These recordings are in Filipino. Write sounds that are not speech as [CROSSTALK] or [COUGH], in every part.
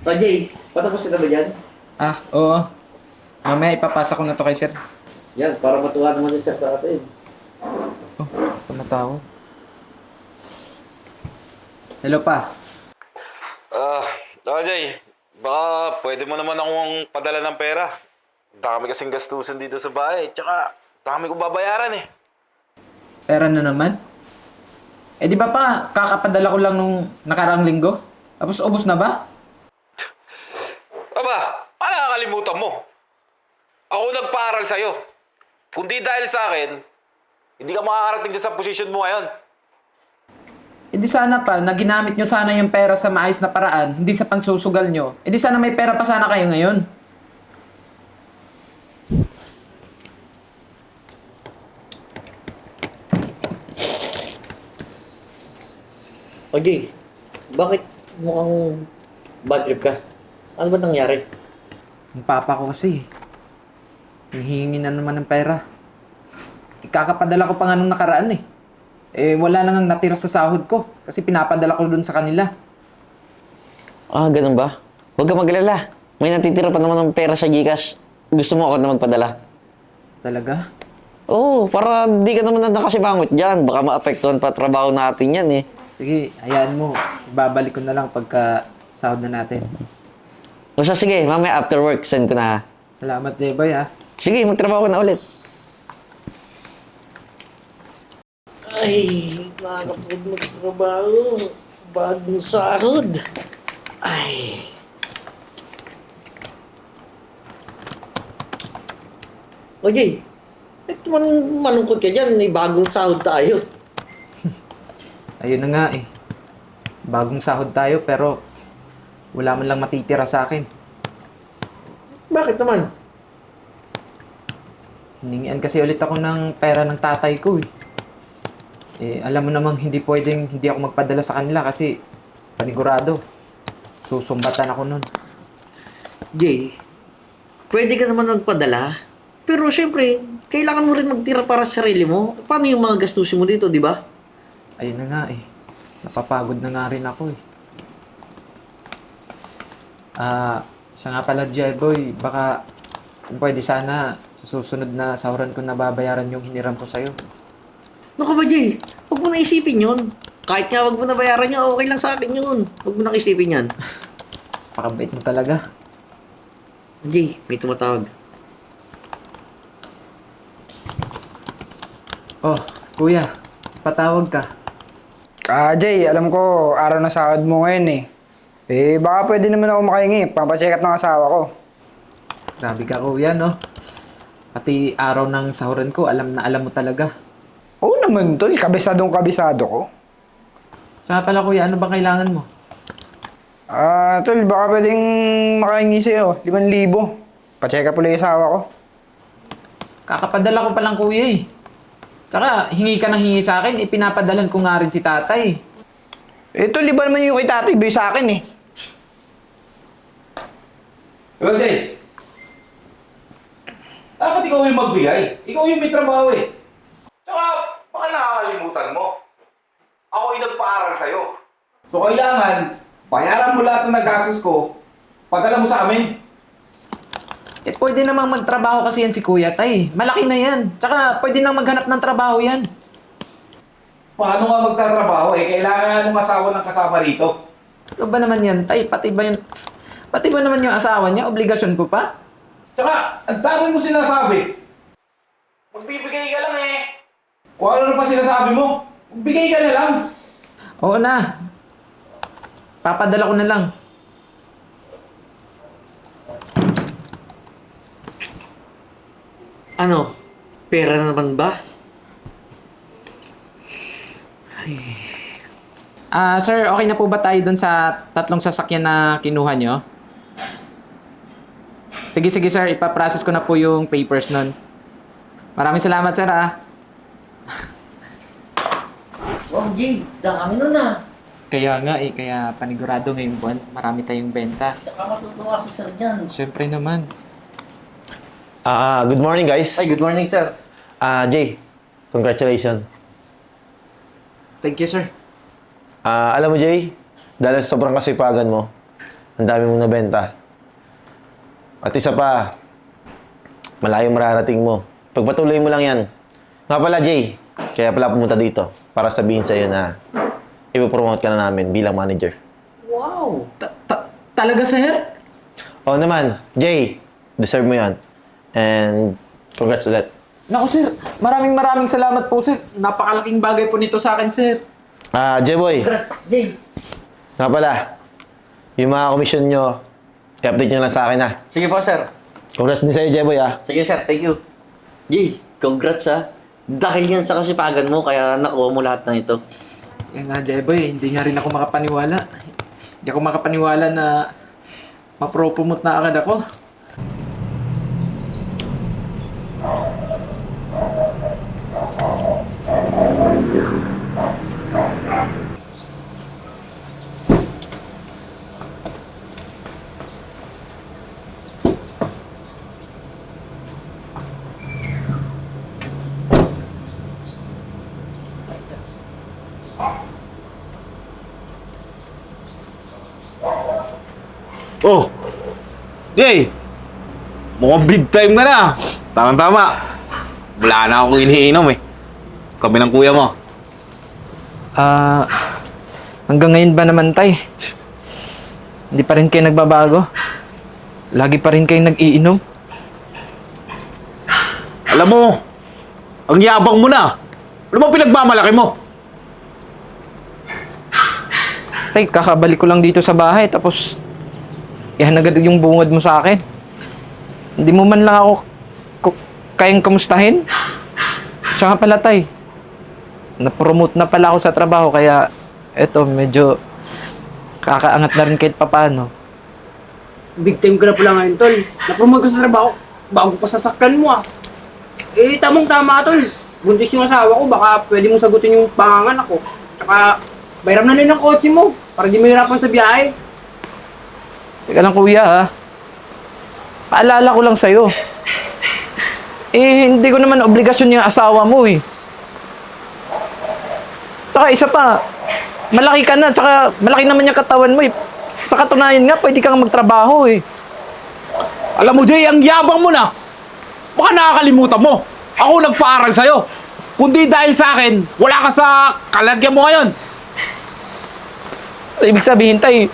O Jay, patapos ka na ba dyan? Ah, oo. Mamaya ipapasa ko na to kay sir. Yan, para matuwa naman yung sir sa atin. Oh, tumatawag. Hello pa. Ah, uh, Jay, baka pwede mo naman akong padala ng pera. Dami kasing gastusin dito sa bahay, tsaka dami kong babayaran eh. Pera na naman. Eh di ba pa, kakapadala ko lang nung nakarang linggo? Tapos ubos na ba? Aba, paano nakakalimutan mo? Ako nagpaaral sa'yo. Kundi dahil sa akin, hindi ka makakarating dyan sa posisyon mo ngayon. Eh di sana pa, na ginamit nyo sana yung pera sa maayos na paraan, hindi sa pansusugal nyo. Eh di sana may pera pa sana kayo ngayon. O Jay, bakit mukhang bad trip ka? Ano ba nangyari? Yung papa ko kasi, hihingi na naman ng pera. Ikakapadala ko pa nga nung nakaraan eh. Eh, wala na nga natira sa sahod ko kasi pinapadala ko dun sa kanila. Ah, ganun ba? Huwag ka maglala. May natitira pa naman ng pera sa Gcash. Gusto mo ako na magpadala? Talaga? Oo, para di ka naman na nakasibangot dyan. Baka maapektuhan pa trabaho natin yan eh. Sige, hayaan mo. Ibabalik ko na lang pagka sahod na natin. O siya, sige, mamaya after work, send ko na ha. Salamat, Jeboy ah. Sige, magtrabaho ka na ulit. Ay, nakakapagod magtrabaho. Bagong sahod. Ay. O Jay, ito man malungkot ka dyan. May bagong sahod tayo. [LAUGHS] Ayun na nga eh. Bagong sahod tayo pero wala man lang matitira sa akin. Bakit naman? Hiningian kasi ulit ako ng pera ng tatay ko eh. Eh, alam mo namang hindi pwedeng hindi ako magpadala sa kanila kasi panigurado. Susumbatan ako nun. Jay, pwede ka naman magpadala. Pero syempre, kailangan mo rin magtira para sa sarili mo. Paano yung mga gastusin mo dito, di ba? Ayun na nga eh. Napapagod na nga rin ako eh. Ah, siya nga pala, Jeboy, baka kung pwede sana sa susunod na sahuran ko nababayaran yung hiniram ko sa'yo. Naku ba, Jay? Huwag mo na isipin yun. Kahit nga huwag mo na bayaran niya, okay lang sa akin yun. Huwag mo na isipin yan. [LAUGHS] Pakabait mo talaga. Jay, may tumatawag. Oh, kuya, patawag ka. Ah, Jay, alam ko, araw na sahod mo ngayon eh. Eh, baka pwede naman ako makahingi. Pampacheck up ng asawa ko. Grabe ka, kuya, no? Pati araw ng sahuran ko, alam na alam mo talaga. Oo naman, tol. Kabisadong kabisado ko. Nga pala, kuya, ano ba kailangan mo? Ah, tol, baka pwedeng makahingi sa'yo. 5,000. Pacheck up ulit yung asawa ko. Kakapadala ko palang, kuya, eh. Tsaka, hingi ka ng hingi sa akin, ipinapadalan ko nga rin si tatay. Eh, tol, iba naman yung kay tatay, ibig sa akin eh. Jay, dapat ikaw yung magbigay. Ikaw yung may trabaho eh. Tsaka, baka nakakalimutan mo. Ako yung nagpaaral sa'yo. So, kailangan, bayaran mo lahat ng nagastos ko, padala mo sa amin. Eh, pwede namang magtrabaho kasi yan si kuya, tay. Malaki na yan. Tsaka, pwede nang maghanap ng trabaho yan. Paano nga magtatrabaho eh? Kailangan ng asawa ng kasama rito. Ano ba naman yan, tay? Pati ba yung... Pati ba naman yung asawa niya? Obligasyon ko pa? Tsaka, ang dami mo sinasabi. Magbibigay ka lang eh. Kung ano na pa sinasabi mo, magbigay ka na lang. Oo na. Papadala ko na lang. Ano? Pera na naman ba? Ah, sir, okay na po ba tayo dun sa tatlong sasakyan na kinuha nyo? Sige, sige, sir. Ipaprocess ko na po yung papers nun. Maraming salamat, sir, ah. Wow, Jay, dami nun ah. Kaya nga eh, kaya panigurado ngayong buwan, marami tayong benta. Saka matutuwa si Sir Jan. Siyempre naman. Ah, good morning guys. Ay, good morning, sir. Ah, Jay, congratulations. Thank you, sir. Ah, alam mo Jay, dahil sa sobrang kasipagan mo, Ang dami mong nabenta. At isa pa, malayo mararating mo. Pagpatuloy mo lang yan. Nga pala, Jay, kaya pala pumunta dito para sabihin sa'yo na ipopromote ka na namin bilang manager. Wow! Ta- ta- talaga, sir? Oo naman, Jay, deserve mo yan. And congrats ulit. Naku, sir. Maraming maraming salamat po, sir. Napakalaking bagay po nito sa akin, sir. Ah, J-Boy, Jay, nga pala, yung mga komisyon nyo, i-update nyo lang sa akin ha. sige po sir. Congrats din sa'yo, J-Boy ha. Sige sir, thank you. Jay, congrats ha. Dahil yan sa kasipagan mo, kaya nakuha mo lahat ng ito. Yan nga, Jeboy, hindi nga rin ako makapaniwala. Hindi ako makapaniwala na mapropromote na agad ako. Oh! Jay! Mukhang big time ka na. Tama-tama. Wala na akong iniinom eh. Kami ng kuya mo. Ah, hanggang ngayon ba naman, tay? Hindi pa rin kayo nagbabago? Lagi pa rin kayo nag-iinom? Alam mo, ang yabang mo na. Ano ba pinagmamalaki mo? Tay, kakabalik ko lang dito sa bahay tapos yan agad yung bungad mo sa akin. Hindi mo man lang ako kayang kamustahin. Siya nga pala, tay. Na-promote na pala ako sa trabaho kaya eto medyo kakaangat na rin kahit papano. Big time ka na pala ngayon, tol. Napromote ka sa trabaho. Bago pa sasakyan mo, ah. Eh, tamang tama, tol. Buntis yung asawa ko, baka pwede mong sagutin yung panganganak ko. Tsaka, bayram na rin ang kotse mo, para di mahirapan sa biyahe. Teka lang kuya ha. Paalala ko lang sa'yo. Eh, hindi ko naman obligasyon yung asawa mo eh. Tsaka isa pa, malaki ka na, tsaka malaki naman yung katawan mo eh. Sa katunayan nga, pwede kang magtrabaho eh. Alam mo, Jay, ang yabang mo na. Baka nakakalimutan mo. Ako nagpaaral sa'yo. Kundi dahil sa akin, wala ka sa kalagyan mo ngayon. Ibig sabihin, tay,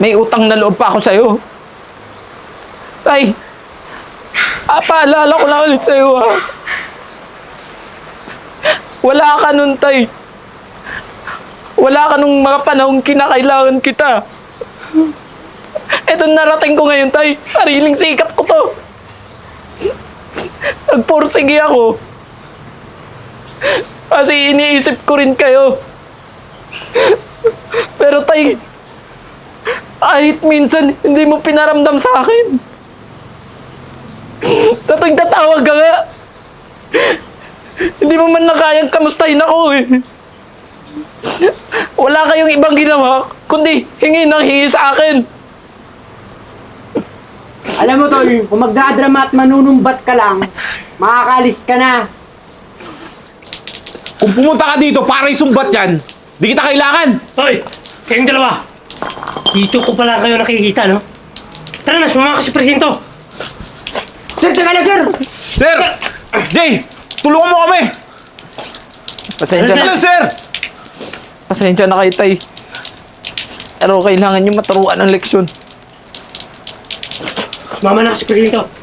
may utang na loob pa ako sa'yo. Tay, ah, paalala ko lang ulit sa'yo ha. Wala ka nun, tay. Wala ka nung mga panahong kinakailangan kita. Eto narating ko ngayon, tay. Sariling sikap ko to. Nagpursige ako. Kasi iniisip ko rin kayo. Pero tay, kahit minsan hindi mo pinaramdam sa akin. Sa tuwing tatawag ka nga, hindi mo man na kayang kamustahin ako eh. Wala kayong ibang ginawa, kundi hingi ng hingi sa akin. Alam mo, tol, kung magdadrama at manunumbat ka lang, makakalis ka na. Kung pumunta ka dito para isumbat yan, di kita kailangan. Hoy! Kayong dalawa! Dito ko pala kayo nakikita, no? Tara na, sumama ka sa presinto! Sir, teka lang, sir! Sir! Jay! Tulungan mo kami! Pasensya Hello, na, sir! pasensya na kayo tay. Pero kailangan nyo maturuan ng leksyon. Sumama na ka sa presinto!